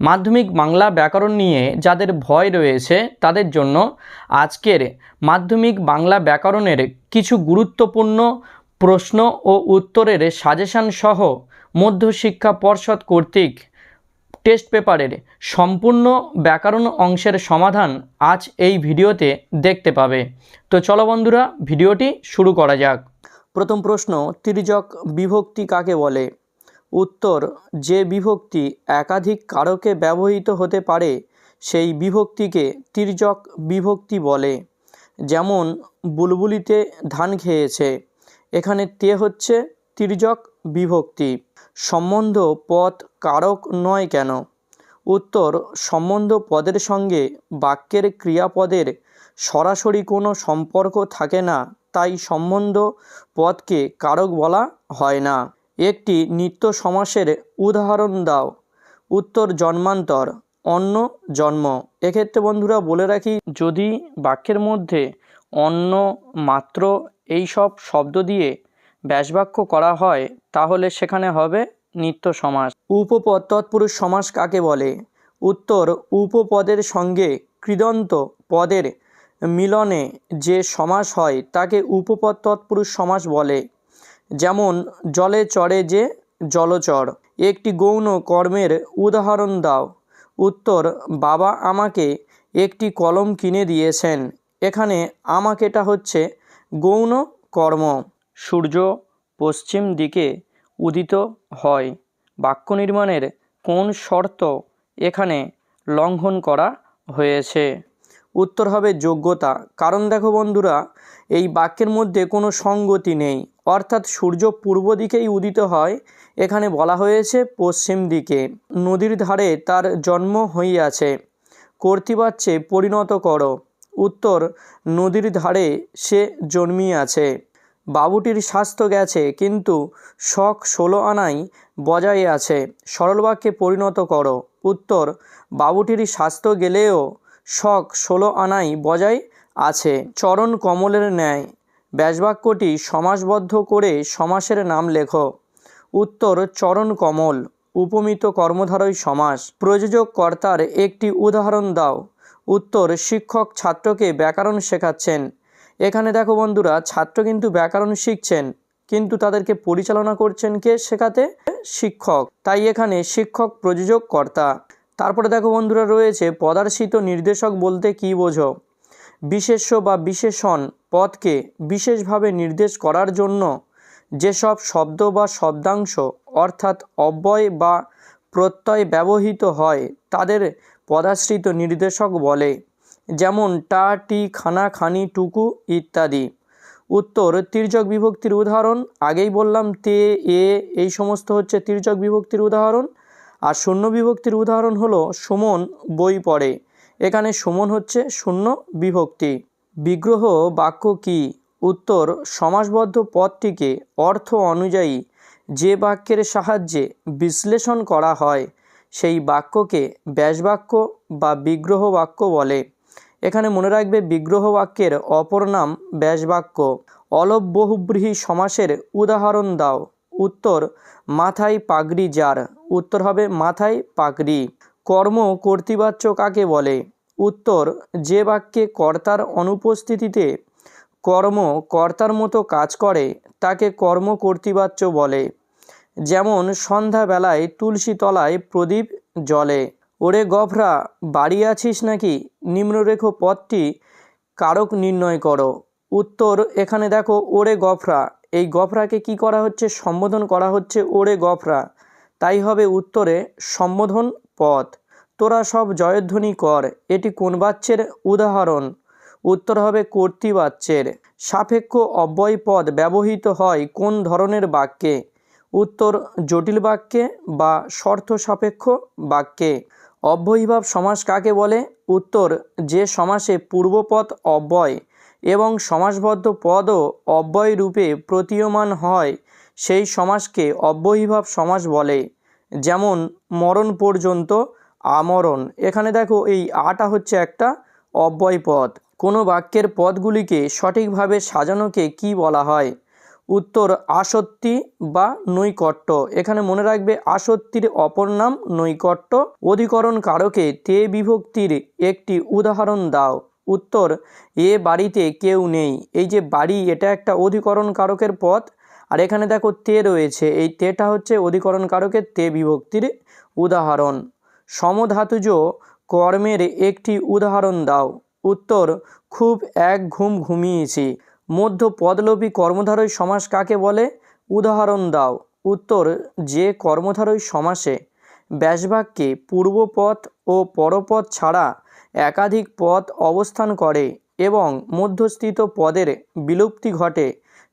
মাধ্যমিক বাংলা ব্যাকরণ নিয়ে যাদের ভয় রয়েছে তাদের জন্য আজকের মাধ্যমিক বাংলা ব্যাকরণের কিছু গুরুত্বপূর্ণ প্রশ্ন ও উত্তরের সাজেশান সহ মধ্যশিক্ষা পর্ষদ কর্তৃক টেস্ট পেপারের সম্পূর্ণ ব্যাকরণ অংশের সমাধান আজ এই ভিডিওতে দেখতে পাবে। তো চলো বন্ধুরা, ভিডিওটি শুরু করা যাক। প্রথম প্রশ্ন, তির্যক বিভক্তি কাকে বলে? উত্তর, যে বিভক্তি একাধিক কারকে ব্যবহৃত হতে পারে, সেই বিভক্তিকে তির্যক বিভক্তি বলে। যেমন, বুলবুলিতে ধান খেয়েছে, এখানে তে হচ্ছে তির্যক বিভক্তি। সম্বন্ধ পদ কারক নয় কেন? উত্তর, সম্বন্ধ পদের সঙ্গে বাক্যের ক্রিয়াপদের সরাসরি কোনো সম্পর্ক থাকে না, তাই সম্বন্ধ পদকে কারক বলা হয় না। একটি নিত্য সমাসের উদাহরণ দাও। উত্তর জন্মান্তর অন্য জন্ম। এক্ষেত্রে বন্ধুরা বলে রাখি, যদি বাক্যের মধ্যে অন্য মাত্র এই সব শব্দ দিয়ে ব্যাসবাক্য করা হয়, তাহলে সেখানে হবে নিত্য সমাস। উপপদ তৎপুরুষ সমাস কাকে বলে? উত্তর, উপপদের সঙ্গে কৃদন্ত পদের মিলনে যে সমাস হয়, তাকে উপপদ তৎপুরুষ সমাস বলে। যেমন, জলে চড়ে যে জলচর। একটি গৌণ কর্মের উদাহরণ দাও। উত্তর, বাবা আমাকে একটি কলম কিনে দিয়েছেন। এখানে আমাকেটা হচ্ছে গৌণ কর্ম। সূর্য পশ্চিম দিকে উদিত হয়। বাক্য নির্মাণের কোন শর্ত এখানে লঙ্ঘন করা হয়েছে? উত্তর হবে যোগ্যতা। কারণ দেখো বন্ধুরা, এই বাক্যের মধ্যে কোনো সঙ্গতি নেই। অর্থাৎ সূর্য পূর্ব দিকেই উদিত হয়। এখানে বলা হয়েছে পশ্চিম দিকে। নদীর ধারে তার জন্ম হইয়াছে। কর্তৃবাচ্যে পরিণত করো। উত্তর, নদীর ধারে সে জন্মিয়াছে। বাবুটির স্বাস্থ্য গেছে, কিন্তু শখ ষোলো আনাই বজায় আছে। সরল বাক্যে পরিণত করো। উত্তর, বাবুটির স্বাস্থ্য গেলেও শখ ষোলো আনাই বজায় আছে, চরণ কমলের ন্যায়। ব্যাসবাক্যটি সমাসবদ্ধ করে সমাসের নাম লেখ। উত্তর, চরণ কমল, উপমিত কর্মধারয় সমাস। প্রযোজক কর্তার একটি উদাহরণ দাও। উত্তর, শিক্ষক ছাত্রকে ব্যাকরণ শেখাচ্ছেন। এখানে দেখো বন্ধুরা, ছাত্র কিন্তু ব্যাকরণ শিখছেন, কিন্তু তাদেরকে পরিচালনা করছেন কে শেখাতে? শিক্ষক। তাই এখানে শিক্ষক প্রযোজক কর্তা তারপরে দেখো বন্ধুরা রয়েছে পদার্শিত নির্দেশক বলতে কী বোঝো? বিশেষ্য বা বিশেষণ পদকে বিশেষভাবে নির্দেশ করার জন্য যেসব শব্দ বা শব্দাংশ অর্থাৎ অব্যয় বা প্রত্যয় ব্যবহৃত হয়, তাদের পদাশ্রিত নির্দেশক বলে। যেমন টা, টি, খানা, খানি, টুকু ইত্যাদি। উত্তর, তির্যক বিভক্তির উদাহরণ। আগেই বললাম তে, এ, এই সমস্ত হচ্ছে তির্যক বিভক্তির উদাহরণ। আর শূন্য বিভক্তির উদাহরণ হলো সুমন বই পড়ে। এখানে সুমন হচ্ছে শূন্য বিভক্তি। বিগ্রহ বাক্য কি? উত্তর, সমাসবদ্ধ পদটিকে অর্থ অনুযায়ী যে বাক্যের সাহায্যে বিশ্লেষণ করা হয়, সেই বাক্যকে ব্যাসবাক্য বা বিগ্রহ বাক্য বলে। এখানে মনে রাখবে বিগ্রহ বাক্যের অপর নাম ব্যাসবাক্য। অলভ বহুব্রীহী সমাসের উদাহরণ দাও। উত্তর, মাথায় পাগড়ি যার উত্তর হবে মাথায় পাকড়ি কর্ম কর্তৃবাচ্য কাকে বলে? উত্তর, যে বাক্যে কর্তার অনুপস্থিতিতে কর্ম কর্তার মতো কাজ করে, তাকে কর্ম কর্তৃবাচ্য বলে। যেমন, সন্ধ্যাবেলায় তুলসী তলায় প্রদীপ জলে ওরে গফরা বাড়ি আছিস নাকি? নিম্নরেখ পথটি কারক নির্ণয় করো। উত্তর, এখানে দেখো, ওরে গফরা এই গফরাকে কি করা হচ্ছে? সম্বোধন করা হচ্ছে, ওরে গফরা তাই হবে উত্তরে সম্বোধন পদ তোরা সব জয়ধ্বনি কর, এটি কোন বাচ্যের উদাহরণ? উত্তর হবে কর্তৃবাচ্যের সাপেক্ষ অব্যয় পদ ব্যবহৃত হয় কোন ধরনের বাক্যে? উত্তর জটিল বাক্যে বা শর্ত সাপেক্ষ বাক্যে। অব্যয়ীভাব সমাস কাকে বলে? উত্তর, যে সমাসে পূর্বপদ অব্যয় এবং সমাসবদ্ধ পদও অব্যয় রূপে প্রতীয়মান হয়, সেই সমাসকে অব্যয়ীভাব সমাস বলে। যেমন মরণ পর্যন্ত আমরণ। এখানে দেখো এই আটা হচ্ছে একটা অব্যয় পদ। কোনো বাক্যের পদগুলিকে সঠিকভাবে সাজানোকে কি বলা হয়? উত্তর, আসত্তি বা নৈকট্য। এখানে মনে রাখবে আসত্তির অপর নাম নৈকট্য। অধিকরণ কারকে তে বিভক্তির একটি উদাহরণ দাও। উত্তর, এ বাড়িতে কেউ নেই। এই যে বাড়ি, এটা একটা অধিকরণ কারকের পথ আর এখানে দেখো তে রয়েছে। এই তেটা হচ্ছে অধিকরণ কারকের তে বিভক্তির উদাহরণ। সমধাতুজ কর্মের একটি উদাহরণ দাও। উত্তর, খুব এক ঘুম ঘুমিয়েছি। মধ্য পদলোপী কর্মধারয় সমাস কাকে বলে? উদাহরণ দাও। উত্তর, যে কর্মধারয় সমাসে ব্যাসবাক্যে পূর্বপথ ও পরপথ ছাড়া একাধিক পথ অবস্থান করে এবং মধ্যস্থিত পদের বিলুপ্তি ঘটে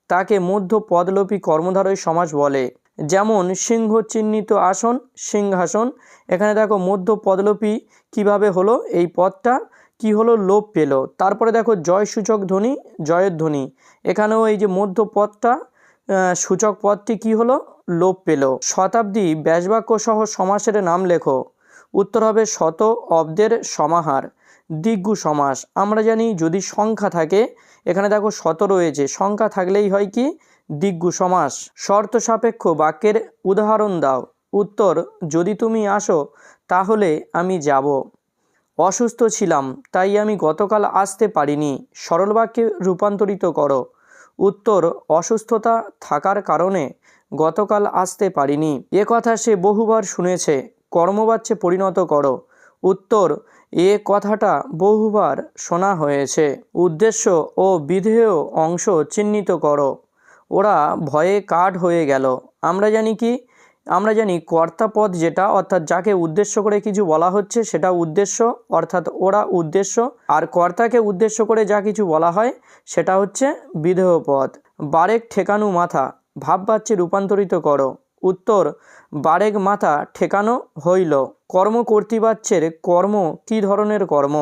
তাকে মধ্য পদলোপী কর্মধারয় সমাস বলে। যেমন সিংহ চিহ্নিত আসন, সিংহাসন। এখানে দেখো মধ্য পদলোপী কীভাবে হলো এই পদটা, কি হলো লোপ পেল। তারপরে দেখো জয় সূচক ধ্বনি, জয়ের ধ্বনি। এখানেও এই যে মধ্য পদটা সূচক পদটি কি হলো? লোপ পেল। শতাব্দী ব্যাসবাক্য সহ সমাসের নাম লেখো। উত্তর হবে শত অব্দের সমাহার, দিগ্গু সমাস। আমরা জানি যদি সংখ্যা থাকে এখানে দেখো শত রয়েছে সংখ্যা থাকলেই হয় কি? দিগ্গু সমাস। শর্ত সাপেক্ষ বাক্যের উদাহরণ দাও। উত্তর, যদি তুমি আসো, তাহলে আমি যাব। অসুস্থ ছিলাম, তাই আমি গতকাল আসতে পারিনি। সরল বাক্যে রূপান্তরিত করো। উত্তর, অসুস্থতা থাকার কারণে গতকাল আসতে পারিনি। এ কথা সে বহুবার শুনেছে। কর্মবাচ্যে পরিণত করো। উত্তর এ কথাটা বহুবার শোনা হয়েছে। উদ্দেশ্য ও বিধেয় অংশ চিহ্নিত করো। ওরা ভয়ে কাঠ হয়ে গেল। আমরা জানি কি? আমরা জানি কর্তাপদ যেটা, অর্থাৎ যাকে উদ্দেশ্য করে কিছু বলা হচ্ছে সেটা উদ্দেশ্য, অর্থাৎ ওরা উদ্দেশ্য। আর কর্তাকে উদ্দেশ্য করে যা কিছু বলা হয় সেটা হচ্ছে বিধেয় পদ। বারেক ঠেকানু মাথা, ভাববাচ্যে রূপান্তরিত করো। উত্তর, বারেক মাথা ঠেকানো হইল। কর্ম কর্তৃবাচ্যের কর্ম কী ধরনের কর্ম?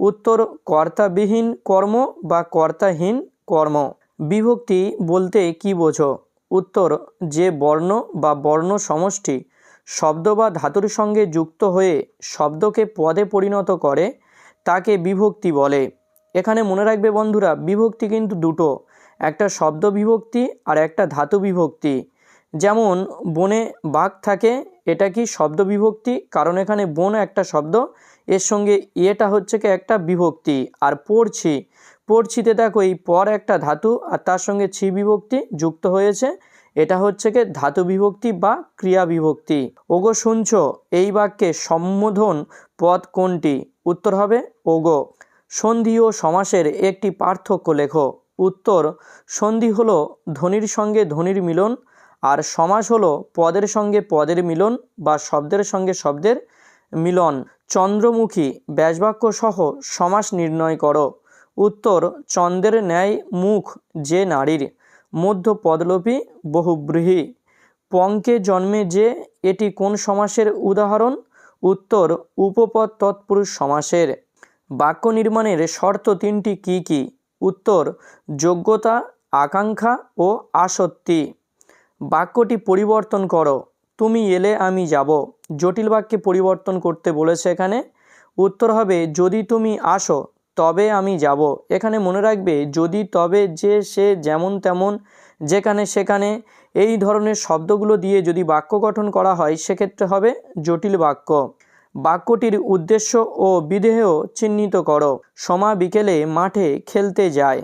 উত্তর, কর্তাবিহীন কর্ম বা কর্তাহীন কর্ম। বিভক্তি বলতে কি বোঝো? উত্তর, যে বর্ণ বা বর্ণ সমষ্টি শব্দ বা ধাতুর সঙ্গে যুক্ত হয়ে শব্দকে পদে পরিণত করে, তাকে বিভক্তি বলে। এখানে মনে রাখবে বন্ধুরা, বিভক্তি কিন্তু দুটো, একটা শব্দ বিভক্তি আর একটা ধাতু বিভক্তি। যেমন বনে বাঘ থাকে, এটা কি শব্দ বিভক্তি? কারণ এখানে বন একটা শব্দ, এর সঙ্গে এটা হচ্ছে কি একটা বিভক্তি, আর পড়ছি। পড়ছিতে দেখো এই পর একটা ধাতু, আর তার সঙ্গে ছি বিভক্তি যুক্ত হয়েছে, এটা হচ্ছে কি ধাতু বিভক্তি বা ক্রিয়া বিভক্তি। ওগো শুনছো? এই বাক্যে সম্বোধন পদ কোনটি? উত্তর হবে ওগো। সন্ধি ও সমাসের একটি পার্থক্য লেখো। উত্তর, সন্ধি হলো ধ্বনির সঙ্গে ধ্বনির মিলন আর সমাস হলো পদের সঙ্গে পদের মিলন বা শব্দের সঙ্গে শব্দের মিলন। চন্দ্রমুখী ব্যাসবাক্য সহ সমাস নির্ণয় করো। উত্তর, চন্দ্রের ন্যায় মুখ যে নারীর, মধ্য পদলোপী বহুব্রীহি। পঙ্কে জন্মে যে, এটি কোন সমাসের উদাহরণ? উত্তর, উপপদ তৎপুরুষ সমাসের। বাক্য নির্মাণের শর্ত তিনটি কি কি? উত্তর, যোগ্যতা, আকাঙ্ক্ষা ও আসক্তি। বাক্যটি পরিবর্তন করো। তুমি এলে আমি যাব। জটিল বাক্যে পরিবর্তন করতে বলেছে এখানে। উত্তর হবে, যদি তুমি আসো, তবে আমি যাব। এখানে মনে রাখবে, যদি, তবে, যে, সে, যেমন, তেমন, যেখানে, সেখানে। এই ধরনের শব্দগুলো দিয়ে যদি বাক্য গঠন করা হয়, সেক্ষেত্রে হবে জটিল বাক্য। বাক্যটির উদ্দেশ্য ও বিধেয় চিহ্নিত করো। সমা বিকেলে মাঠে খেলতে যায়।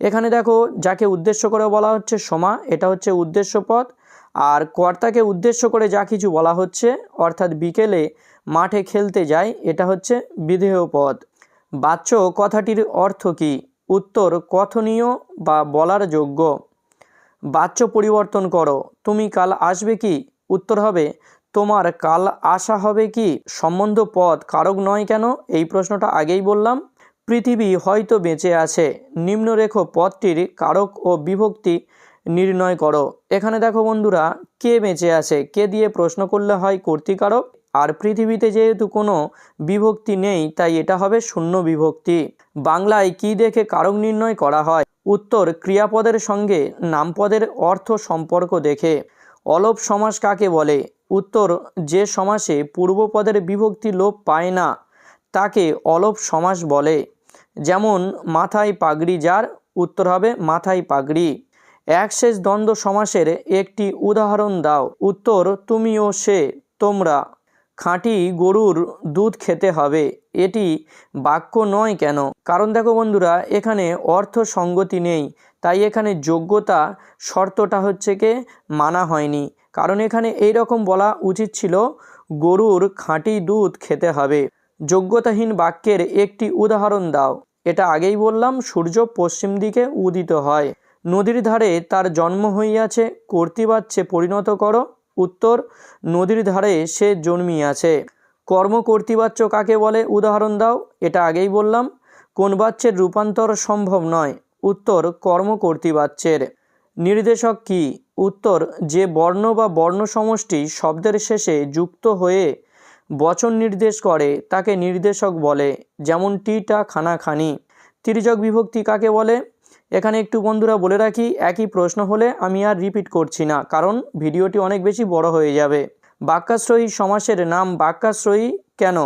এখানে দেখো, যাকে উদ্দেশ্য করে বলা হচ্ছে সমা, এটা হচ্ছে উদ্দেশ্য পদ আর কর্তাকে উদ্দেশ্য করে যা কিছু বলা হচ্ছে, অর্থাৎ বিকেলে মাঠে খেলতে যায়, এটা হচ্ছে বিধেয় পদ বাচ্য কথাটির অর্থ কী? উত্তর, কথনীয় বা বলার যোগ্য। বাচ্য পরিবর্তন করো, তুমি কাল আসবে কি? উত্তর হবে, তোমার কাল আসা হবে কি? সম্বন্ধ পদ কারক নয় কেন? এই প্রশ্নটা আগেই বললাম। পৃথিবী হয়তো বেঁচে আছে। নিম্নরেখ পদটির কারক ও বিভক্তি নির্ণয় করো। এখানে দেখো বন্ধুরা, কে বেঁচে আছে? কে দিয়ে প্রশ্ন করলে হয় কর্তৃকারক? আর পৃথিবীতে যেহেতু কোনো বিভক্তি নেই, তাই এটা হবে শূন্য বিভক্তি। বাংলায় কি দেখে কারক নির্ণয় করা হয়? উত্তর, ক্রিয়াপদের সঙ্গে নামপদের অর্থ সম্পর্ক দেখে। অলোপ সমাস কাকে বলে? উত্তর, যে সমাসে পূর্বপদের বিভক্তি লোপ পায় না, তাকে অলোপ সমাস বলে। যেমন, মাথায় পাগড়ি যার উত্তর হবে মাথায় পাগড়ি। এক শেষ দ্বন্দ্ব সমাসের একটি উদাহরণ দাও। উত্তর তুমি ও সে, তোমরা। খাঁটি গরুর দুধ খেতে হবে। এটি বাক্য নয় কেন? কারণ দেখো বন্ধুরা, এখানে অর্থ সঙ্গতি নেই। তাই এখানে যোগ্যতা শর্তটা হচ্ছে কে? মানা হয়নি। কারণ এখানে এই রকম বলা উচিত ছিল, গরুর খাঁটি দুধ খেতে হবে। যোগ্যতাহীন বাক্যের একটি উদাহরণ দাও। এটা আগেই বললাম, সূর্য পশ্চিম দিকে উদিত হয়। নদীর ধারে তার জন্ম হইয়াছে কর্তৃবাচ্যে পরিণত করো। উত্তর, নদীর ধারে সে জন্মিয়াছে। কর্ম কর্তৃবাচ্য কাকে বলে? উদাহরণ দাও, এটা আগেই বললাম, কোন বাচ্যের রূপান্তর সম্ভব নয়। উত্তর, কর্ম কর্তৃবাচ্যের। নির্দেশক কি? উত্তর, যে বর্ণ বা বর্ণ সমষ্টি শব্দের শেষে যুক্ত হয়ে বচন নির্দেশ করে, তাকে নির্দেশক বলে, যেমন টিটা খানা খানি তির্যক বিভক্তি কাকে বলে? এখানে একটু বন্ধুরা বলে রাখি, একই প্রশ্ন হলে আমি আর রিপিট করছি না, কারণ ভিডিওটি অনেক বেশি বড় হয়ে যাবে। বাক্যাশ্রয়ী সমাসের নাম বাক্যাশ্রয়ী কেন?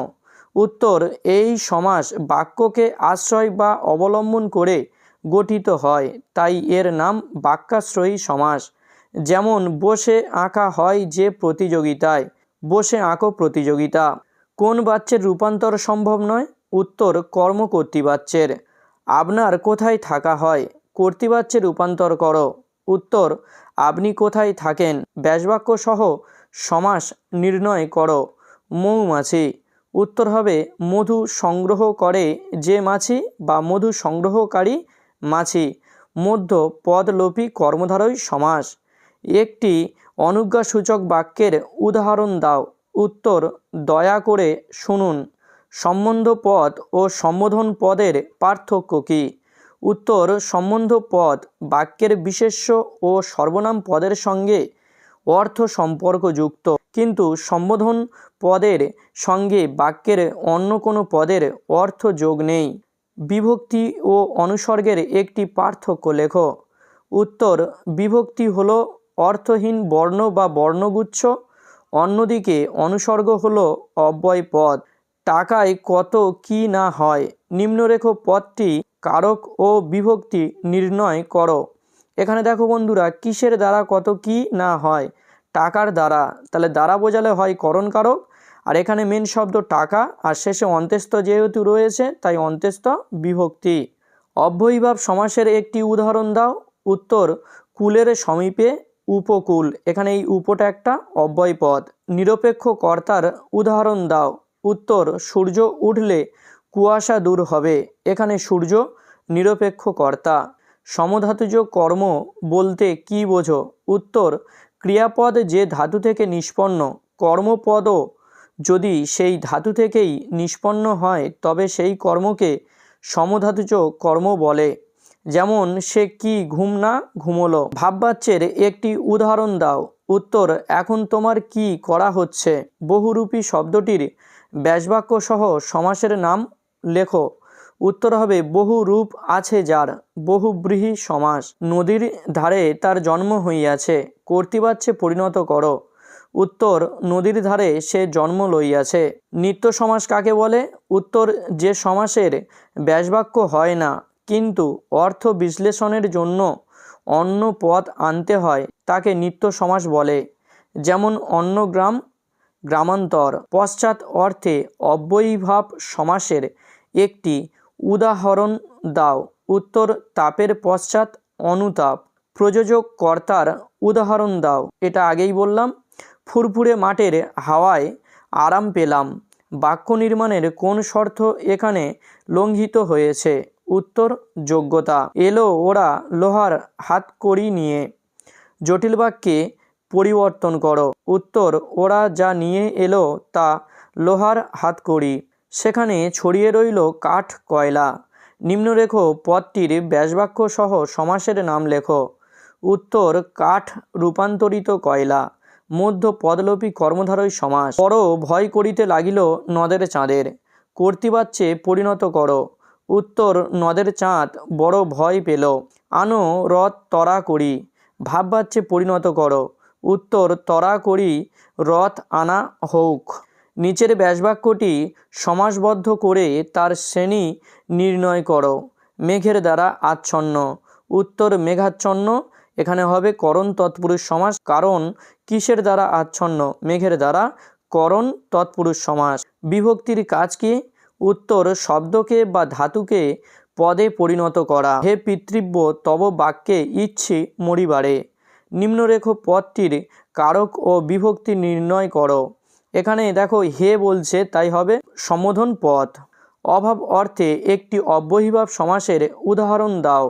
উত্তর, এই সমাস বাক্যকে আশ্রয় বা অবলম্বন করে গঠিত হয়, তাই এর নাম বাক্যাশ্রয়ী সমাস। যেমন, বসে আঁকা হয় যে প্রতিযোগিতায়। বসে আঁকো প্রতিযোগিতা। কোন বাচ্চের রূপান্তর সম্ভব নয়? উত্তর কর্ম কর্তৃবাচ্যের আপনার কোথায় থাকা হয়? কর্তৃবাচ্যে রূপান্তর করো। উত্তর, আপনি কোথায় থাকেন? ব্যাসবাক্য সহ সমাস নির্ণয় করো। মৌমাছি। উত্তর হবে, মধু সংগ্রহ করে যে মাছি বা মধু সংগ্রহকারী মাছি। মধ্য পদলোপী কর্মধারয় সমাস। একটি অনুজ্ঞাসূচক বাক্যের উদাহরণ দাও। উত্তর, দয়া করে শুনুন। সম্বন্ধ পদ ও সম্বোধন পদের পার্থক্য কী? উত্তর, সম্বন্ধ পদ বাক্যের বিশেষ্য ও সর্বনাম পদের সঙ্গে অর্থ সম্পর্কযুক্ত। কিন্তু সম্বোধন পদের সঙ্গে বাক্যের অন্য কোনো পদের অর্থ যোগ নেই। বিভক্তি ও অনুসর্গের একটি পার্থক্য লেখ। উত্তর, বিভক্তি হলো অর্থহীন বর্ণ বা বর্ণগুচ্ছ, অন্যদিকে অনুসর্গ হলো অব্যয় পদ। টাকায় কত কি না হয়, নিম্নরেখ পদটি কারক ও বিভক্তি নির্ণয় করো। এখানে দেখো বন্ধুরা, কিসের দ্বারা কত কি না হয়? টাকার দ্বারা। তাহলে দ্বারা বোঝালে হয় করণ কারক। আর এখানে মেন শব্দ টাকা, আর শেষে অন্ত্যেস্ত যেহেতু রয়েছে, তাই অন্ত্যেস্ত বিভক্তি। অব্যয়ীভাব সমাসের একটি উদাহরণ দাও। উত্তর, কুলের সমীপে উপকূল। এখানে এই উপটা একটা অব্যয় পদ নিরপেক্ষ কর্তার উদাহরণ দাও। উত্তর, সূর্য উঠলে কুয়াশা দূর হবে। এখানে সূর্য নিরপেক্ষ কর্তা। সমধাতুজ কর্ম বলতে কি বোঝো? উত্তর, ক্রিয়াপদ যে ধাতু থেকে নিষ্পন্ন, কর্মপদও যদি সেই ধাতু থেকেই নিষ্পন্ন হয়, তবে সেই কর্মকে সমধাতুজ কর্ম বলে। যেমন, সে কি ঘুম না ঘুমোলো? ভাববাচ্যের একটি উদাহরণ দাও। উত্তর, এখন তোমার কি করা হচ্ছে? বহুরূপী শব্দটির ব্যাসবাক্য সহ সমাসের নাম লেখো। উত্তর হবে বহু রূপ আছে যার, বহুব্রীহি সমাস। নদীর ধারে তার জন্ম হইয়াছে, কর্তৃবাচ্যে পরিণত করো। উত্তর, নদীর ধারে সে জন্ম লইয়াছে। নিত্য সমাস কাকে বলে? উত্তর, যে সমাসের ব্যাসবাক্য হয় না কিন্তু অর্থ বিশ্লেষণের জন্য অন্য পথ আনতে হয় তাকে নিত্য সমাস বলে, যেমন অন্য গ্রাম, গ্রামান্তর। পশ্চাৎ অর্থে অব্যয়ীভাব সমাসের একটি উদাহরণ দাও। উত্তর, তাপের পশ্চাৎ অনুতাপ। প্রযোজক কর্তার উদাহরণ দাও। এটা আগেই বললাম, ফুরফুরে মাঠের হাওয়ায় আরাম পেলাম। বাক্য নির্মাণের কোন শর্ত এখানে লঙ্ঘিত হয়েছে? উত্তর যোগ্যতা। এলো ওরা লোহার হাত করি নিয়ে। জটিল বাক্যে পরিবর্তন করো। উত্তর ওরা যা নিয়ে এলো তা লোহার হাতকড়ি সেখানে ছড়িয়ে রইল কাঠ কয়লা। নিম্নরেখ পদটির ব্যাসবাক্য সহ সমাসের নাম লেখো। উত্তর কাঠ রূপান্তরিত কয়লা। মধ্য পদলোপী কর্মধারয় সমাস। পর ভয় করিতে লাগিল নদের চাঁদের। কর্তৃবাচ্যে পরিণত করো। উত্তর নদের চাঁদ, বড় ভয় পেল। আনো রথ তরা করি, ভাববাচ্যে পরিণত করো। উত্তর তরা করি, রথ আনা হউক। নিচের ব্যাসবাক্যটি সমাসবদ্ধ করে তার শ্রেণি নির্ণয় করো। মেঘের দ্বারা আচ্ছন্ন। উত্তর মেঘাচ্ছন্ন, এখানে হবে করণ তৎপুরুষ সমাস। কারণ কিসের দ্বারা আচ্ছন্ন? মেঘের দ্বারা করণ তৎপুরুষ সমাস। বিভক্তির কাজ কি? উত্তর শব্দকে বা ধাতুকে পদে পরিণত করা। হে পিতৃব্য, তব বাক্যে ইচ্ছে মরিবারে নিম্নরেখ পদটির কারক ও বিভক্তি নির্ণয় করো। এখানে দেখো, হে বলছে, তাই হবে সম্বোধন পথ অভাব অর্থে একটি অব্যয়ীভাব সমাসের উদাহরণ দাও।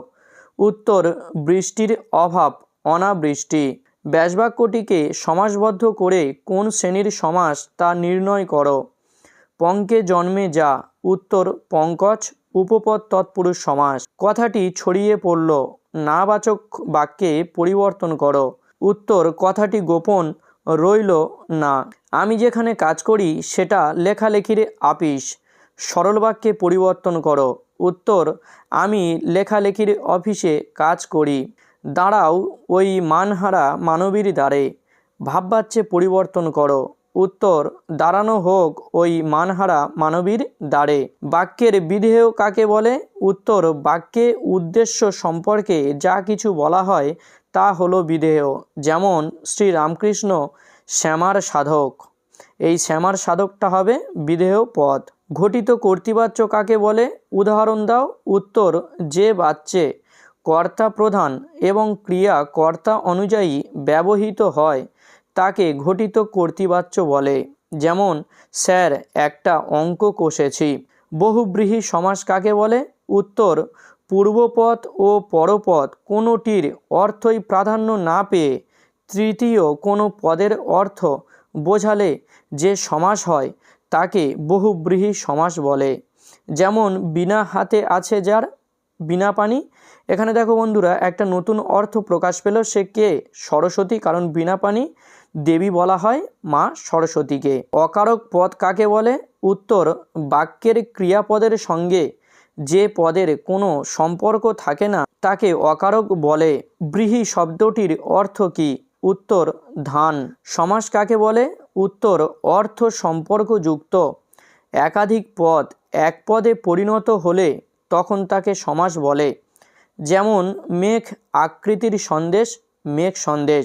উত্তর, বৃষ্টির অভাব, অনাবৃষ্টি। ব্যাসবাক্যটিকে সমাসবদ্ধ করে কোন শ্রেণির সমাস তা নির্ণয় করো। পঙ্কে জন্মে যা উত্তর পঙ্কজ, উপপদ তৎপুরুষ সমাস। কথাটি ছড়িয়ে পড়ল। নাবাচক বাক্যে পরিবর্তন করো। উত্তর, কথাটি গোপন, রইল না। আমি যেখানে কাজ করি, সেটা লেখালেখির আপিস। সরল বাক্যে পরিবর্তন করো। উত্তর, আমি লেখালেখির অফিসে কাজ করি। দাঁড়াও, ওই মানহারা মানবীর দ্বারে। ভাববাচ্যে পরিবর্তন করো। উত্তর, দাঁড়ানো হোক ওই মানহারা মানবীর দ্বারে। বাক্যের বিধেয় কাকে বলে? উত্তর, বাক্যে উদ্দেশ্য সম্পর্কে যা কিছু বলা হয় তা হলো বিধেয়। যেমন, শ্রী রামকৃষ্ণ শ্যামার সাধক। এই শ্যামার সাধকটা হবে বিধেয় পদ। ঘটিত কর্তৃবাচ্য কাকে বলে? উদাহরণ দাও। উত্তর, যে বাচ্চে কর্তা প্রধান এবং ক্রিয়া কর্তা অনুযায়ী ব্যবহৃত হয় তাকে ঘটিত কর্তৃবাচ্য বলে। যেমন, স্যার, একটা অঙ্ক কষেছি। বহুব্রীহি সমাস কাকে বলে? উত্তর পূর্বপদ ও পরপদ কোনোটির অর্থই প্রাধান্য না পেয়ে তৃতীয় কোনো পদের অর্থ বোঝালে যে সমাস হয়, তাকে বহুব্রীহি সমাস বলে। যেমন, বিনা হাতে আছে যার বিনা পানি। এখানে দেখো বন্ধুরা, একটা নতুন অর্থ প্রকাশ পেল সে কে? সরস্বতী, কারণ বিনা পানি দেবী বলা হয় মা সরস্বতীকে। অকারক পদ কাকে বলে? উত্তর, বাক্যের ক্রিয়াপদের সঙ্গে যে পদের কোনো সম্পর্ক থাকে না, তাকে অকারক বলে। ব্রীহি শব্দটির অর্থ কি? উত্তর, ধান। সমাস কাকে বলে? উত্তর, অর্থ সম্পর্কযুক্ত। একাধিক পদ এক পদে পরিণত হলে তখন তাকে সমাস বলে। যেমন, মেঘ আকৃতির সন্দেশ, মেঘ সন্দেশ।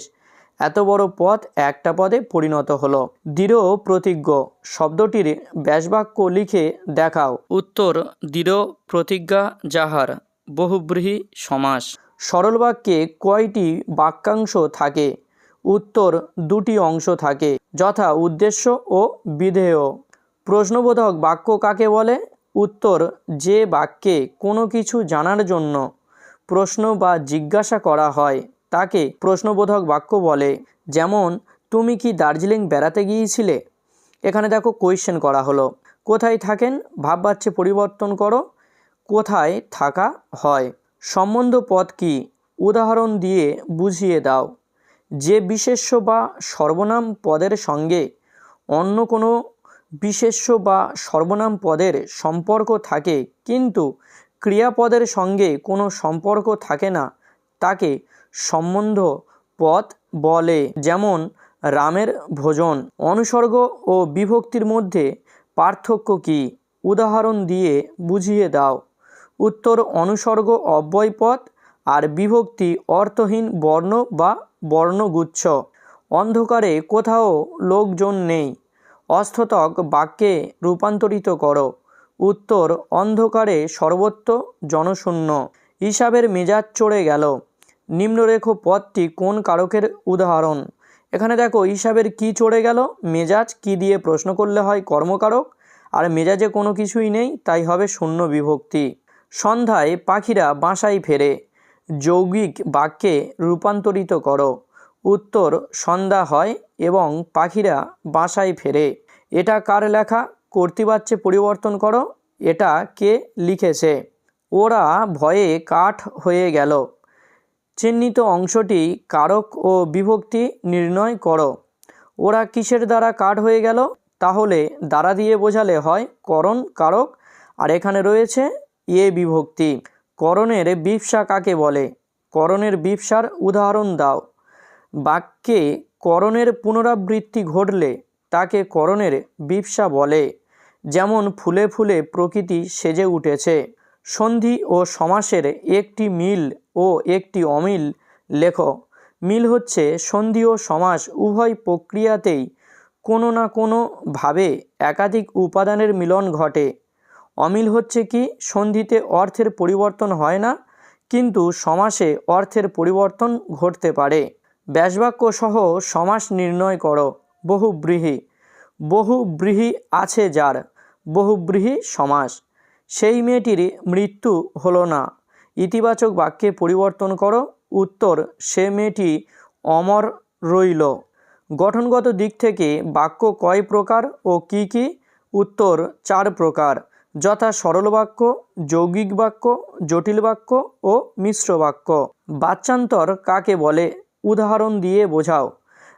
এত বড় পদ একটা পদে পরিণত হলো। দৃঢ় প্রতিজ্ঞ। শব্দটির ব্যাসবাক্য লিখে দেখাও। উত্তর, দৃঢ় প্রতিজ্ঞা যাহার, বহুব্রীহি সমাস। সরল বাক্যে কয়টি বাক্যাংশ থাকে? উত্তর, দুটি অংশ থাকে। যথা উদ্দেশ্য ও বিধেয়। প্রশ্নবোধক বাক্য কাকে বলে? উত্তর, যে বাক্যে কোনো কিছু জানার জন্য প্রশ্ন বা জিজ্ঞাসা করা হয়। তাকে প্রশ্নবোধক বাক্য বলে, যেমন, তুমি কি দার্জিলিং বেড়াতে গিয়েছিলে? এখানে দেখো কোয়েশ্চেন করা হলো, কোথায় থাকেন? ভাববাচ্যে পরিবর্তন করো। কোথায় থাকা হয়? সম্বন্ধ পদ কি? উদাহরণ দিয়ে বুঝিয়ে দাও। যে বিশেষ্য বা সর্বনাম পদের সঙ্গে অন্য কোনো বিশেষ্য বা সর্বনাম পদের সম্পর্ক থাকে, কিন্তু ক্রিয়াপদের সঙ্গে কোনো সম্পর্ক থাকে না, তাকে সম্বন্ধ পথ বলে, যেমন রামের ভোজন, অনুসর্গ ও বিভক্তির মধ্যে পার্থক্য কী? উদাহরণ দিয়ে বুঝিয়ে দাও। উত্তর, অনুসর্গ অব্যয় পথ আর বিভক্তি অর্থহীন বর্ণ বা বর্ণগুচ্ছ। অন্ধকারে কোথাও লোকজন নেই। অস্থতক বাক্যে রূপান্তরিত করো। উত্তর, অন্ধকারে সর্বত্র জনশূন্য। হিসাবের মেজাজ চড়ে গেল। নিম্নরেখ পদটি কোন কারকের উদাহরণ? এখানে দেখো, হিসাবের কি চড়ে গেল? মেজাজ কি দিয়ে প্রশ্ন করলে হয় কর্মকারক? আর মেজাজে কোনো কিছুই নেই, তাই হবে শূন্য বিভক্তি। সন্ধ্যায় পাখিরা বাসায় ফেরে। যৌগিক বাক্যে রূপান্তরিত করো। উত্তর, সন্ধ্যা হয় এবং পাখিরা বাসায় ফেরে। এটা কার লেখা? কর্তৃবাচ্যে পরিবর্তন করো। এটা কে লিখেছে? ওরা ভয়ে কাঠ হয়ে গেল। চিহ্নিত অংশটি কারক ও বিভক্তি নির্ণয় করো। ওরা কিসের দ্বারা কাঠ হয়ে গেল? তাহলে দ্বারা দিয়ে বোঝালে হয় করণ, কারক, আর এখানে রয়েছে এ বিভক্তি। করণের বিপসা কাকে বলে? করণের বিপসার উদাহরণ দাও। বাক্যে করণের পুনরাবৃত্তি ঘটলে তাকে করণের বিপসা বলে। যেমন ফুলে ফুলে প্রকৃতি সেজে উঠেছে। সন্ধি ও সমাসের একটি মিল ও একটি অমিল। লেখ, মিল হচ্ছে সন্ধি ও সমাস উভয় প্রক্রিয়াতেই কোনো না কোনোভাবে একাধিক উপাদানের মিলন ঘটে। অমিল হচ্ছে কি, সন্ধিতে অর্থের পরিবর্তন হয় না, কিন্তু সমাসে অর্থের পরিবর্তন ঘটতে পারে। ব্যাসবাক্য সহ সমাস নির্ণয় করো, বহুব্রীহি। বহুব্রীহি আছে যার, বহুব্রীহি সমাস। সেই মেয়েটির মৃত্যু হলো না। ইতিবাচক বাক্যে পরিবর্তন করো। উত্তর, সে মেয়েটি অমর রইল। গঠনগত দিক থেকে বাক্য কয় প্রকার ও কি কি? উত্তর, চার প্রকার। যথা সরল বাক্য, যৌগিক বাক্য, জটিল বাক্য ও মিশ্র বাক্য। বাচ্চান্তর কাকে বলে? উদাহরণ দিয়ে বোঝাও।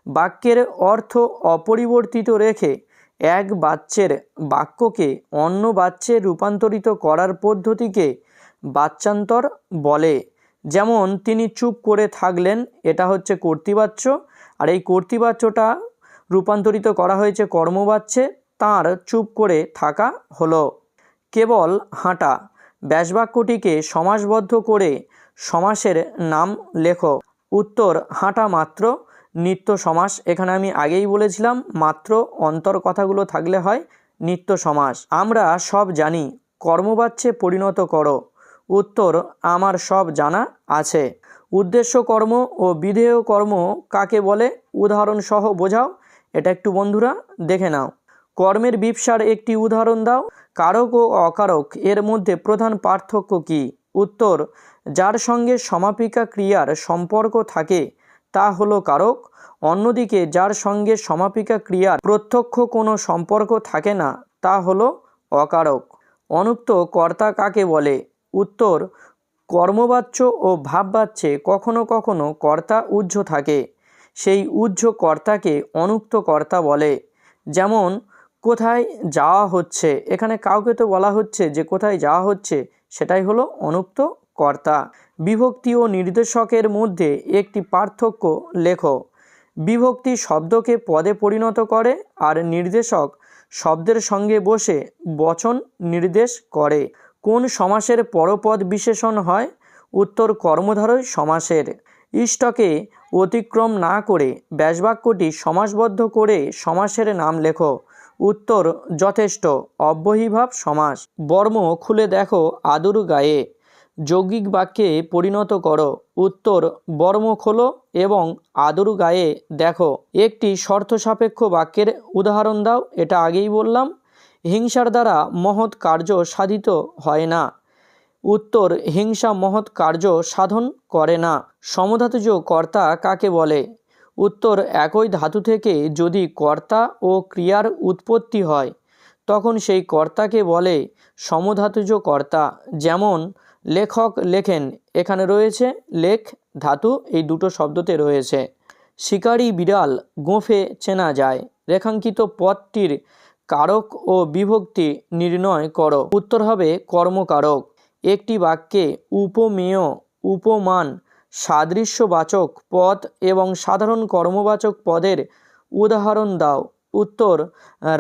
বাক্যের অর্থ অপরিবর্তিত রেখে এক বাচ্যের বাক্যকে অন্য বাচ্যে রূপান্তরিত করার পদ্ধতিকে বাচ্যান্তর বলে। যেমন, তিনি চুপ করে থাকলেন, এটা হচ্ছে কর্তৃবাচ্য। আর এই কর্তৃবাচ্যটা রূপান্তরিত করা হয়েছে কর্মবাচ্যে তাঁর চুপ করে থাকা হলো। কেবল হাঁটা, ব্যাসবাক্যটিকে সমাসবদ্ধ করে সমাসের নাম লেখো। উত্তর, হাঁটা মাত্র। নিত্য সমাস এখানে আমি আগেই বলেছিলাম, মাত্র অন্তর কথাগুলো থাকলে হয় নিত্য সমাস আমরা সব জানি, কর্মবাচ্যে পরিণত করো। উত্তর, আমার সব জানা আছে। উদ্দেশ্য কর্ম ও বিধেয় কর্ম কাকে বলে? উদাহরণ সহ বোঝাও। এটা একটু বন্ধুরা, দেখে নাও। কর্মের বিপসার একটি উদাহরণ দাও। কারক ও অকারক, এর মধ্যে প্রধান পার্থক্য কি? উত্তর, যার সঙ্গে সমাপিকা ক্রিয়ার সম্পর্ক থাকে তা হলো কারক। অন্যদিকে, যার সঙ্গে সমাপিকা ক্রিয়ার প্রত্যক্ষ কোনো সম্পর্ক থাকে না, তা হলো অকারক। অনুক্ত কর্তা কাকে বলে? উত্তর, কর্মবাচ্য ও ভাববাচ্যে কখনো কখনো কর্তা উজ্জ থাকে। সেই উজ্জ কর্তাকে অনুক্ত কর্তা বলে। যেমন, কোথায় যাওয়া হচ্ছে? এখানে কাউকে তো বলা হচ্ছে যে কোথায় যাওয়া হচ্ছে, সেটাই হলো অনুক্ত কর্তা, বিভক্তি ও নির্দেশকের মধ্যে একটি পার্থক্য লেখো। বিভক্তি শব্দকে পদে পরিণত করে আর নির্দেশক শব্দের সঙ্গে বসে বচন নির্দেশ করে। কোন সমাসের পরপদ বিশেষণ হয়? উত্তর কর্মধারয় সমাসের। ইষ্টকে অতিক্রম না করে ব্যাসবাক্যটি সমাসবদ্ধ করে সমাসের নাম লেখো। উত্তর যথেষ্ট, অব্যয়ীভাব সমাস। বর্ম খুলে দেখো আদুর গায়ে। যৌগিক বাক্যে পরিণত করো। উত্তর বর্ম খোলো এবং আদুর গায়ে দেখো। একটি শর্ত সাপেক্ষ বাক্যের উদাহরণ দাও, এটা আগেই বললাম। হিংসার দ্বারা মহৎ কার্য সাধিত হয় না। উত্তর, হিংসা মহৎ কার্য সাধন করে না। সমধাতুজ কর্তা কাকে বলে? উত্তর, একই ধাতু থেকে যদি কর্তা ও ক্রিয়ার উৎপত্তি হয়, তখন সেই কর্তাকে বলে সমধাতুজ কর্তা। যেমন লেখক লেখেন, এখানে রয়েছে লেখ, ধাতু, এই দুটো শব্দতে রয়েছে। শিকারী বিড়াল গোঁফে চেনা যায়। রেখাঙ্কিত পদটির কারক ও বিভক্তি নির্ণয় করো। উত্তর হবে কর্মকারক। একটি বাক্যে উপমেয়, উপমান, সাদৃশ্যবাচক পদ এবং সাধারণ কর্মবাচক পদের উদাহরণ দাও। উত্তর,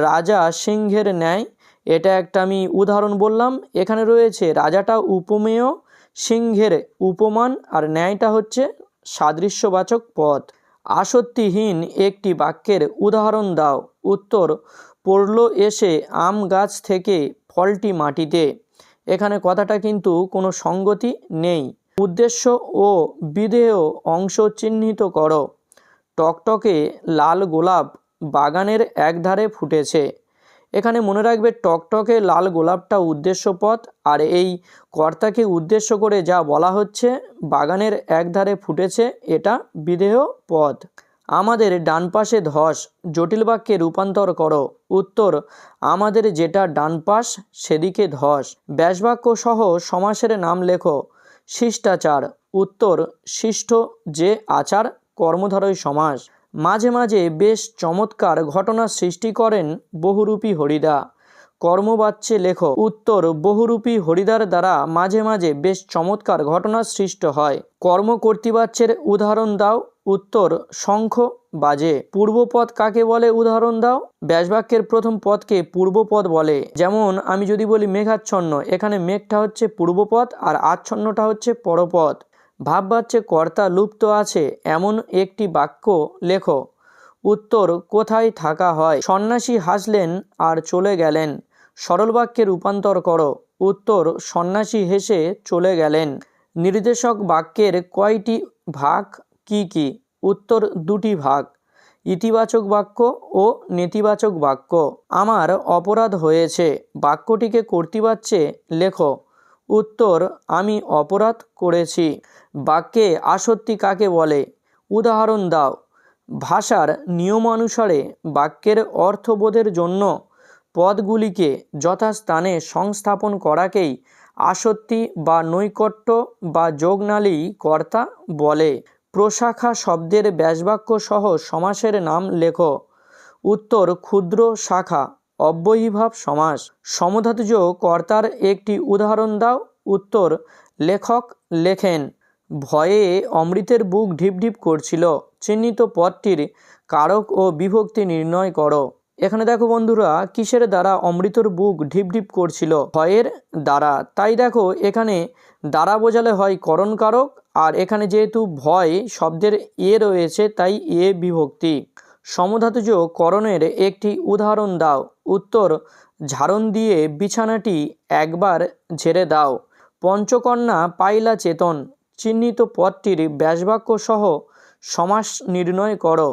রাজা সিংহের ন্যায় এটা একটা আমি উদাহরণ বললাম। এখানে রয়েছে রাজাটা উপমেয়, সিংহের উপমান, আর ন্যায়টা হচ্ছে সাদৃশ্যবাচক পদ আসক্তিহীন একটি বাক্যের উদাহরণ দাও। উত্তর, পড়ল এসে আম গাছ থেকে ফলটি মাটিতে। এখানে কথাটা কিন্তু কোনো সঙ্গতি নেই। উদ্দেশ্য ও বিধেয় অংশ চিহ্নিত করো। টকটকে লাল গোলাপ বাগানের একধারে ফুটেছে। এখানে মনে রাখবে টকটকে লাল গোলাপটা উদ্দেশ্য পথ আর এই কর্তাকে উদ্দেশ্য করে যা বলা হচ্ছে, বাগানের একধারে ফুটেছে এটা বিধেয় পথ। আমাদের ডান পাশে ধস, জটিল বাক্যে রূপান্তর করো। উত্তর, আমাদের যেটা ডান পাশ, সেদিকে ধস। ব্যাসবাক্য সহ সমাসের নাম লেখো। শিষ্টাচার। উত্তর শিষ্ট যে আচার কর্মধারয় সমাস। মাঝে মাঝে বেশ চমৎকার ঘটনা সৃষ্টি করেন বহুরূপী হরিদা। কর্মবাচ্যে লেখো, উত্তর, বহুরূপী হরিদার দ্বারা মাঝে মাঝে বেশ চমৎকার ঘটনা সৃষ্ট হয়। কর্ম কর্তৃবাচ্যের উদাহরণ দাও, উত্তর, শঙ্খ, বাজে। পূর্বপদ কাকে বলে উদাহরণ দাও? ব্যাসবাক্যের প্রথম পদকে পূর্বপদ বলে। যেমন, আমি যদি বলি মেঘাচ্ছন্ন, এখানে মেঘটা হচ্ছে পূর্বপদ আর আচ্ছন্নটা হচ্ছে পরপদ। ভাববাচ্যে কর্তা লুপ্ত আছে, এমন একটি বাক্য লেখো। উত্তর, কোথায় থাকা হয়? সন্ন্যাসী হাসলেন আর চলে গেলেন। সরল বাক্যে রূপান্তর করো। উত্তর, সন্ন্যাসী হেসে চলে গেলেন। নির্দেশক বাক্যের কয়টি ভাগ, কি কি? উত্তর, দুটি ভাগ। ইতিবাচক বাক্য ও নেতিবাচক বাক্য। আমার অপরাধ হয়েছে। বাক্যটিকে কর্তৃবাচ্যে লেখো। উত্তর, আমি অপরাধ করেছি। বাক্যে আসত্তি কাকে বলে? উদাহরণ দাও। ভাষার নিয়মানুসারে বাক্যের অর্থবোধের জন্য পদগুলিকে যথাস্থানে সংস্থাপন করাকেই আসত্তি বা নৈকট্য বা যোগনালী কর্তা বলে। প্রশাখা শব্দের ব্যাসবাক্য সহ সমাসের নাম লেখো। উত্তর, ক্ষুদ্র শাখা। অব্যয়ীভাব সমাস। সমধাতুজ কর্তার একটি উদাহরণ দাও। উত্তর, লেখক লেখেন, ভয়ে অমৃতের বুক ঢিপ ঢিপ করছিল। চিহ্নিত পদটির কারক ও বিভক্তি নির্ণয় করো। এখানে দেখো বন্ধুরা, কিসের দ্বারা অমৃতর বুক ঢিপ ঢিপ করছিল? ভয়ের দ্বারা। তাই দেখো, এখানে দ্বারা বোঝালে হয় করণ কারক, আর এখানে যেহেতু ভয় শব্দের এ রয়েছে, তাই এ বিভক্তি। সমধাতুজ করণের একটি উদাহরণ দাও। উত্তর, ঝাড়ন দিয়ে বিছানাটি একবার ঝেড়ে দাও। পঞ্চকন্যা পাইলা চেতন, চিহ্নিত পদটির ব্যাসবাক্য সহ সমাস নির্ণয় করো।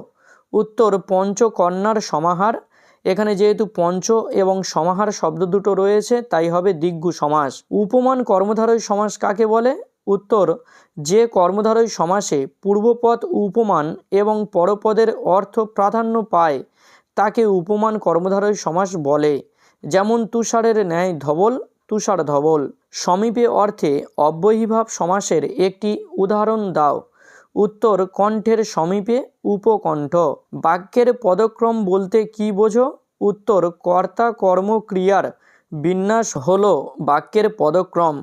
উত্তর, পঞ্চকন্যার সমাহার। এখানে যেহেতু পঞ্চ এবং সমাহার শব্দ দুটো রয়েছে, তাই হবে দিগ্গু সমাস। উপমান কর্মধারয় সমাস কাকে বলে? উত্তর, যে কর্মধারয় সমাসে পূর্বপদ উপমান এবং পরপদের অর্থ প্রাধান্য পায়, তাকে উপমান কর্মধারয় সমাস বলে, যেমন তুষারের ন্যায় ধবল, তুষার ধবল। সমীপে অর্থে অব্যয়ীভাব সমাসের একটি উদাহরণ দাও। উত্তর, কণ্ঠের সমীপে উপকণ্ঠ। বাক্যের পদক্রম বলতে কি বোঝো? উত্তর, কর্তা কর্ম ক্রিয়ার বিন্যাস হল বাক্যের পদক্রম।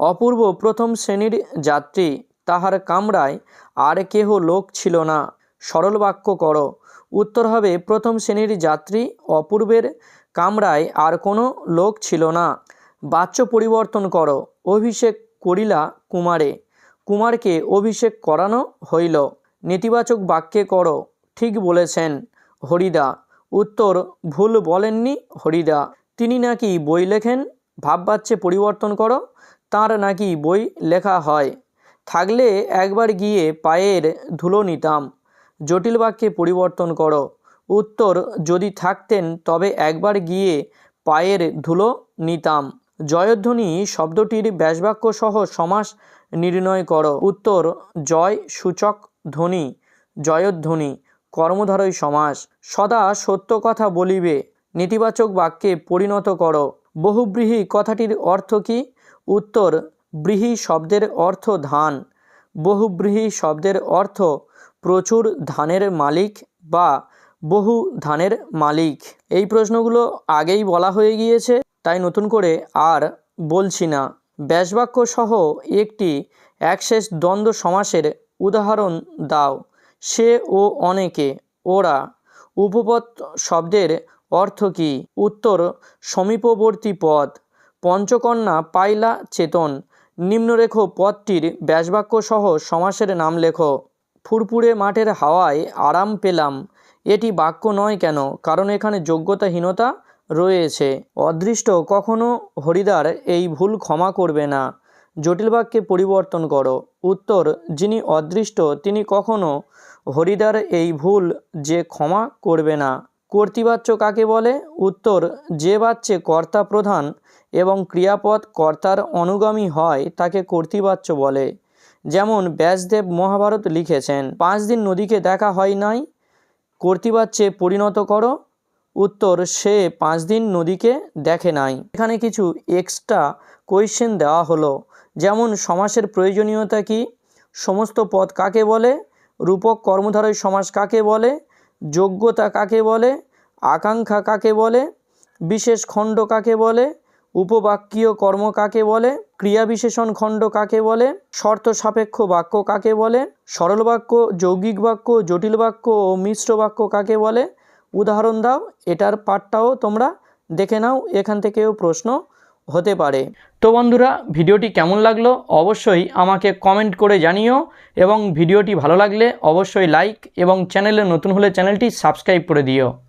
অপূর্ব প্রথম শ্রেণির যাত্রী তাহার কামরায় আর কেহ লোক ছিল না। সরল বাক্য করো। উত্তর হবে, প্রথম শ্রেণির যাত্রী অপূর্বের কামরায় আর কোনো লোক ছিল না। বাচ্য পরিবর্তন করো। অভিষেক করিলা কুমারে। কুমারকে অভিষেক করানো হইল। নেতিবাচক বাক্যে করো। ঠিক বলেছেন হরিদা। উত্তর, ভুল বলেননি হরিদা। তিনি নাকি বই লেখেন? ভাববাচ্যে পরিবর্তন করো। তার নাকি বই লেখা হয়। থাকলে একবার গিয়ে পায়ের ধুলো নিতাম। জটিল বাক্যে পরিবর্তন করো। উত্তর, যদি থাকতেন তবে একবার গিয়ে পায়ের ধুলো নিতাম। জয়ধ্বনি শব্দটির ব্যাসবাক্য সহ সমাস নির্ণয় করো। উত্তর, জয় সূচক ধ্বনি, জয়ধ্বনি কর্মধারয় সমাস। সদা সত্য কথা বলিবে। নেতিবাচক বাক্যে পরিণত করো। বহুব্রীহি কথাটির অর্থ কী? উত্তর, ব্রীহি শব্দের অর্থ ধান। বহুব্রীহি শব্দের অর্থ প্রচুর ধানের মালিক বা বহু ধানের মালিক। এই প্রশ্নগুলো আগেই বলা হয়ে গিয়েছে, তাই নতুন করে আর বলছি না। ব্যাসবাক্য সহ একটি একশেষ দ্বন্দ্ব সমাসের উদাহরণ দাও। সে ও অনেকে, ওরা। উপপদ শব্দের অর্থ কী? উত্তর, সমীপবর্তী পদ। পঞ্চকন্যা পাইলা চেতন। নিম্নরেখ পদটির ব্যাসবাক্য সহ সমাসের নাম লেখো। ফুরফুরে মাঠের হাওয়ায় আরাম পেলাম। এটি বাক্য নয় কেন? কারণ এখানে যোগ্যতাহীনতা রয়েছে। অদৃষ্ট কখনো হরিদার এই ভুল ক্ষমা করবে না। জটিল বাক্যে পরিবর্তন করো। উত্তর, যিনি অদৃষ্ট, তিনি কখনো হরিদার এই ভুল যে ক্ষমা করবে না। কর্তৃবাচ্য কাকে বলে? উত্তর, যে বাচ্চে কর্তা প্রধান এবং ক্রিয়াপদ কর্তার অনুগামী হয়, তাকে কর্তৃবাচ্য বলে। যেমন ব্যাসদেব মহাভারত লিখেছেন, পাঁচ দিন নদীকে দেখা হয় নাই, কর্তৃবাচ্যে পরিণত করো। উত্তর, সে পাঁচ দিন নদীকে দেখে নাই। এখানে কিছু এক্সট্রা কোয়েশ্চেন দেওয়া হলো। যেমন, সমাসের প্রয়োজনীয়তা কি? সমস্ত পদ কাকে বলে? রূপক কর্মধারয় সমাস কাকে বলে? যোগ্যতা কাকে বলে? আকাঙ্ক্ষা কাকে বলে? বিশেষ খণ্ড কাকে বলে? উপবাক্যীয় কর্ম কাকে বলে? ক্রিয়া বিশেষণ খণ্ড কাকে বলে? শর্ত সাপেক্ষ বাক্য কাকে বলে? সরল বাক্য, যৌগিক বাক্য, জটিল বাক্য ও মিশ্র বাক্য কাকে বলে? উদাহরণ দাও, এটার পাঠটাও তোমরা দেখে নাও, এখান থেকেও প্রশ্ন হতে পারে। তো বন্ধুরা, ভিডিওটি কেমন লাগল অবশ্যই আমাকে কমেন্ট করে জানিও এবং ভিডিওটি ভালো লাগলে অবশ্যই লাইক এবং চ্যানেলে নতুন হলে চ্যানেলটি সাবস্ক্রাইব করে দিও।